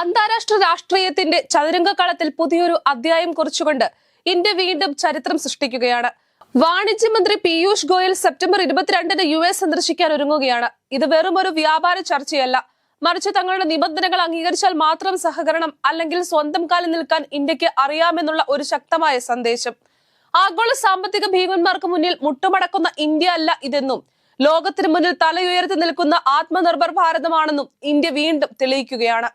അന്താരാഷ്ട്ര രാഷ്ട്രീയത്തിന്റെ ചതുരംഗക്കളത്തിൽ പുതിയൊരു അധ്യായം കുറിച്ചുകൊണ്ട് ഇന്ത്യ വീണ്ടും ചരിത്രം സൃഷ്ടിക്കുകയാണ്. വാണിജ്യമന്ത്രി പീയൂഷ് ഗോയൽ സെപ്റ്റംബർ ഇരുപത്തിരണ്ടിന് യു എസ് സന്ദർശിക്കാൻ ഒരുങ്ങുകയാണ്. ഇത് വെറും ഒരു വ്യാപാര ചർച്ചയല്ല. മറിച്ച് തങ്ങളുടെ നിബന്ധനകൾ അംഗീകരിച്ചാൽ മാത്രം സഹകരണം അല്ലെങ്കിൽ സ്വന്തം കാലിൽ നിൽക്കാൻ ഇന്ത്യയ്ക്ക് അറിയാമെന്നുള്ള ഒരു ശക്തമായ സന്ദേശം. ആഗോള സാമ്പത്തിക ഭീകന്മാർക്ക് മുന്നിൽ മുട്ടുമടക്കുന്ന ഇന്ത്യ അല്ല ഇതെന്നും ലോകത്തിന് മുന്നിൽ തലയുയർത്തി നിൽക്കുന്ന ആത്മനിർഭർ ഭാരതമാണെന്നും ഇന്ത്യ വീണ്ടും തെളിയിക്കുകയാണ്.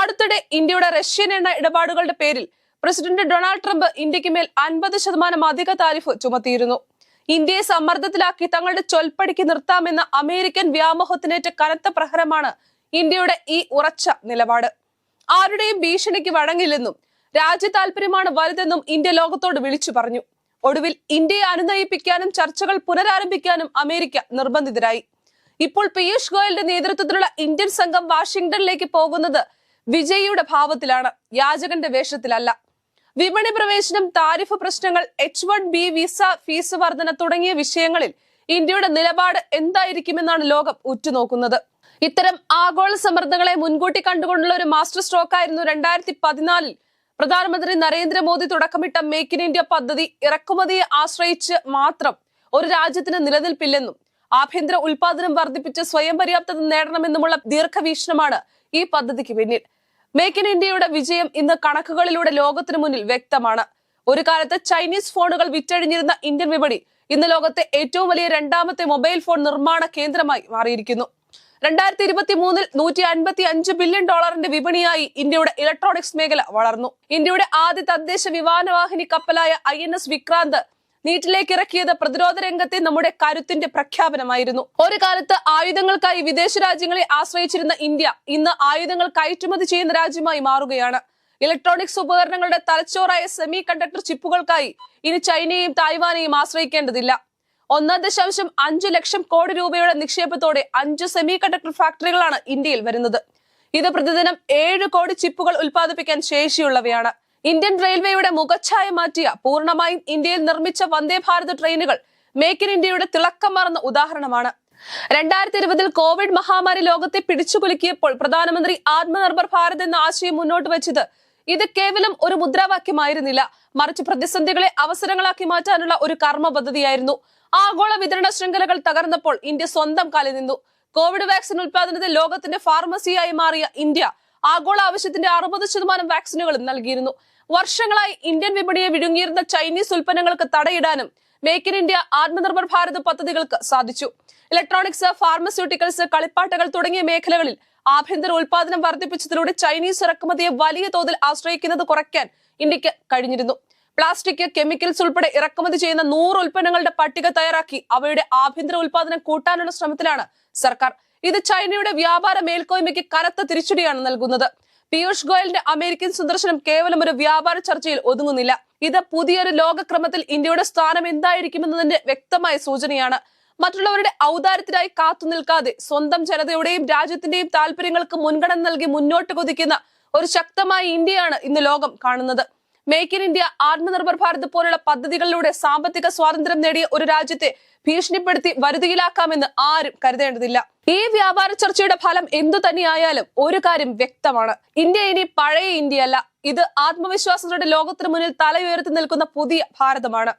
അടുത്തിടെ ഇന്ത്യയുടെ റഷ്യൻ എണ്ണ ഇടപാടുകളുടെ പേരിൽ പ്രസിഡന്റ് ഡൊണാൾഡ് ട്രംപ് ഇന്ത്യയ്ക്ക് മേൽ അൻപത് ശതമാനം അധിക താരിഫ് ചുമത്തിയിരുന്നു. ഇന്ത്യയെ സമ്മർദ്ദത്തിലാക്കി തങ്ങളുടെ ചൊൽപ്പടിക്ക് നിർത്താമെന്ന അമേരിക്കൻ വ്യാമോഹത്തിനേറ്റ കനത്ത പ്രഹരമാണ് ഇന്ത്യയുടെ ഈ ഉറച്ച നിലപാട്. ആരുടെയും ഭീഷണിക്ക് വഴങ്ങില്ലെന്നും രാജ്യ താല്പര്യമാണ് വലുതെന്നും ഇന്ത്യ ലോകത്തോട് വിളിച്ചു പറഞ്ഞു. ഒടുവിൽ ഇന്ത്യയെ അനുനയിപ്പിക്കാനും ചർച്ചകൾ പുനരാരംഭിക്കാനും അമേരിക്ക നിർബന്ധിതരായി. ഇപ്പോൾ പീയൂഷ് ഗോയലിന്റെ നേതൃത്വത്തിലുള്ള ഇന്ത്യൻ സംഘം വാഷിംഗ്ടണിലേക്ക് പോകുന്നത് വിജയിയുടെ ഭാവത്തിലാണ് യാചകന്റെ വേഷത്തിലല്ല. വിപണി പ്രവേശനം താരിഫ് പ്രശ്നങ്ങൾ H one B visa fees വർധന തുടങ്ങിയ വിഷയങ്ങളിൽ ഇന്ത്യയുടെ നിലപാട് എന്തായിരിക്കുമെന്നാണ് ലോകം ഉറ്റുനോക്കുന്നത്. ഇത്തരം ആഗോള സമ്മർദ്ദങ്ങളെ മുൻകൂട്ടി കണ്ടുകൊണ്ടുള്ള ഒരു മാസ്റ്റർ സ്ട്രോക്ക് ആയിരുന്നു രണ്ടായിരത്തി പതിനാലിൽ പ്രധാനമന്ത്രി നരേന്ദ്രമോദി തുടക്കമിട്ട മേക്ക് ഇൻ ഇന്ത്യ പദ്ധതി ഇറക്കുമതിയെ ആശ്രയിച്ച് മാത്രം ഒരു രാജ്യത്തിന് നിലനിൽപ്പില്ലെന്നും ആഭ്യന്തര ഉൽപാദനം വർദ്ധിപ്പിച്ച് സ്വയം പര്യാപ്തത നേടണമെന്നുമുള്ള ദീർഘവീക്ഷണമാണ് ഈ പദ്ധതിക്ക് പിന്നിൽ. മേക്ക് ഇൻ ഇന്ത്യയുടെ വിജയം ഇന്ന് കണക്കുകളിലൂടെ ലോകത്തിന് മുന്നിൽ വ്യക്തമാണ്. ഒരു കാലത്ത് ചൈനീസ് ഫോണുകൾ വിറ്റഴിഞ്ഞിരുന്ന ഇന്ത്യൻ വിപണി ഇന്ന് ലോകത്തെ ഏറ്റവും വലിയ രണ്ടാമത്തെ മൊബൈൽ ഫോൺ നിർമ്മാണ കേന്ദ്രമായി മാറിയിരിക്കുന്നു. രണ്ടായിരത്തി ഇരുപത്തി മൂന്നിൽ നൂറ്റി അൻപത്തി അഞ്ച് ബില്യൺ ഡോളറിന്റെ വിപണിയായി ഇന്ത്യയുടെ ഇലക്ട്രോണിക്സ് മേഖല വളർന്നു. ഇന്ത്യയുടെ ആദ്യ തദ്ദേശ വിമാനവാഹിനി കപ്പലായ ഐ എൻ എസ് വിക്രാന്ത് നീറ്റിലേക്ക് ഇറക്കിയത് പ്രതിരോധ രംഗത്തെ നമ്മുടെ കരുത്തിന്റെ പ്രഖ്യാപനമായിരുന്നു. ഒരു കാലത്ത് ആയുധങ്ങൾക്കായി വിദേശ രാജ്യങ്ങളെ ആശ്രയിച്ചിരുന്ന ഇന്ത്യ ഇന്ന് ആയുധങ്ങൾ കയറ്റുമതി ചെയ്യുന്ന രാജ്യമായി മാറുകയാണ്. ഇലക്ട്രോണിക്സ് ഉപകരണങ്ങളുടെ തലച്ചോറായ സെമി കണ്ടക്ടർ ചിപ്പുകൾക്കായി ഇനി ചൈനയും തായ്വാനെയും ആശ്രയിക്കേണ്ടതില്ല. ഒന്നാം ദശാംശം അഞ്ചു ലക്ഷം കോടി രൂപയുടെ നിക്ഷേപത്തോടെ അഞ്ച് സെമി കണ്ടക്ടർ ഫാക്ടറികളാണ് ഇന്ത്യയിൽ വരുന്നത്. ഇത് പ്രതിദിനം ഏഴ് കോടി ചിപ്പുകൾ ഉൽപ്പാദിപ്പിക്കാൻ ശേഷിയുള്ളവയാണ്. ഇന്ത്യൻ റെയിൽവേയുടെ മുഖച്ഛായ മാറ്റിയ പൂർണമായും ഇന്ത്യയിൽ നിർമ്മിച്ച വന്ദേ ഭാരത് ട്രെയിനുകൾ മേക്ക് ഇൻ ഇന്ത്യയുടെ തിളക്കമാർന്ന ഉദാഹരണമാണ്. രണ്ടായിരത്തി ഇരുപതിൽ കോവിഡ് മഹാമാരി ലോകത്തെ പിടിച്ചുകുലുക്കിയപ്പോൾ പ്രധാനമന്ത്രി ആത്മനിർഭർ ഭാരത് എന്ന ആശയം മുന്നോട്ട് വെച്ചത് ഇത് കേവലം ഒരു മുദ്രാവാക്യമായിരുന്നില്ല. മറിച്ച് പ്രതിസന്ധികളെ അവസരങ്ങളാക്കി മാറ്റാനുള്ള ഒരു കർമ്മ പദ്ധതിയായിരുന്നു. ആഗോള വിതരണ ശൃംഖലകൾ തകർന്നപ്പോൾ ഇന്ത്യ സ്വന്തം കാലിൽ നിന്നു. കോവിഡ് വാക്സിൻ ഉൽപാദനത്തിൽ ലോകത്തിന്റെ ഫാർമസിയായി മാറിയ ഇന്ത്യ ആഗോള ആവശ്യത്തിന്റെ അറുപത് ശതമാനം വാക്സിനുകളും നൽകിയിരുന്നു. വർഷങ്ങളായി ഇന്ത്യൻ വിപണിയെ വിഴുങ്ങിയിരുന്ന ചൈനീസ് ഉൽപ്പന്നങ്ങൾക്ക് തടയിടാനും make in India Aatmanirbhar Bharat പദ്ധതികൾക്ക് സാധിച്ചു. ഇലക്ട്രോണിക്സ് ഫാർമസ്യൂട്ടിക്കൽസ് കളിപ്പാട്ടകൾ തുടങ്ങിയ മേഖലകളിൽ ആഭ്യന്തര ഉൽപാദനം വർദ്ധിപ്പിച്ചതിലൂടെ ചൈനീസ് ഇറക്കുമതിയെ വലിയ തോതിൽ ആശ്രയിക്കുന്നത് കുറയ്ക്കാൻ ഇന്ത്യയ്ക്ക് കഴിഞ്ഞിരുന്നു. പ്ലാസ്റ്റിക് കെമിക്കൽസ് ഉൾപ്പെടെ ഇറക്കുമതി ചെയ്യുന്ന നൂറ് ഉൽപ്പന്നങ്ങളുടെ പട്ടിക തയ്യാറാക്കി അവയുടെ ആഭ്യന്തര ഉൽപാദനം കൂട്ടാനുള്ള ശ്രമത്തിലാണ് സർക്കാർ. ഇത് ചൈനയുടെ വ്യാപാര മേൽക്കോയ്മയ്ക്ക് കനത്ത തിരിച്ചടിയാണ് നൽകുന്നത്. പീയൂഷ് ഗോയലിന്റെ അമേരിക്കൻ സന്ദർശനം കേവലം ഒരു വ്യാപാര ചർച്ചയിൽ ഒതുങ്ങുന്നില്ല. ഇത് പുതിയൊരു ലോകക്രമത്തിൽ ഇന്ത്യയുടെ സ്ഥാനം എന്തായിരിക്കുമെന്നതിന്റെ വ്യക്തമായ സൂചനയാണ്. മറ്റുള്ളവരുടെ ഔദാര്യത്തിനായി കാത്തു നിൽക്കാതെ സ്വന്തം ജനതയുടെയും രാജ്യത്തിന്റെയും താല്പര്യങ്ങൾക്ക് മുൻഗണന നൽകി മുന്നോട്ട് കുതിക്കുന്ന ഒരു ശക്തമായ ഇന്ത്യയാണ് ഇന്ന് ലോകം കാണുന്നത്. Make in India Aatmanirbhar Bharat പോലുള്ള പദ്ധതികളിലൂടെ സാമ്പത്തിക സ്വാതന്ത്ര്യം നേടിയ ഒരു രാജ്യത്തെ ഭീഷണിപ്പെടുത്തി വരുതിയിലാക്കാമെന്ന് ആരും കരുതേണ്ടതില്ല. ഈ വ്യാപാര ചർച്ചയുടെ ഫലം എന്തു തന്നെയായാലും ഒരു കാര്യം വ്യക്തമാണ്. ഇന്ത്യ ഇനി പഴയ ഇന്ത്യയല്ല. ഇത് ആത്മവിശ്വാസത്തോടെ ലോകത്തിന് മുന്നിൽ തലയുയർത്തി നിൽക്കുന്ന പുതിയ ഭാരതമാണ്.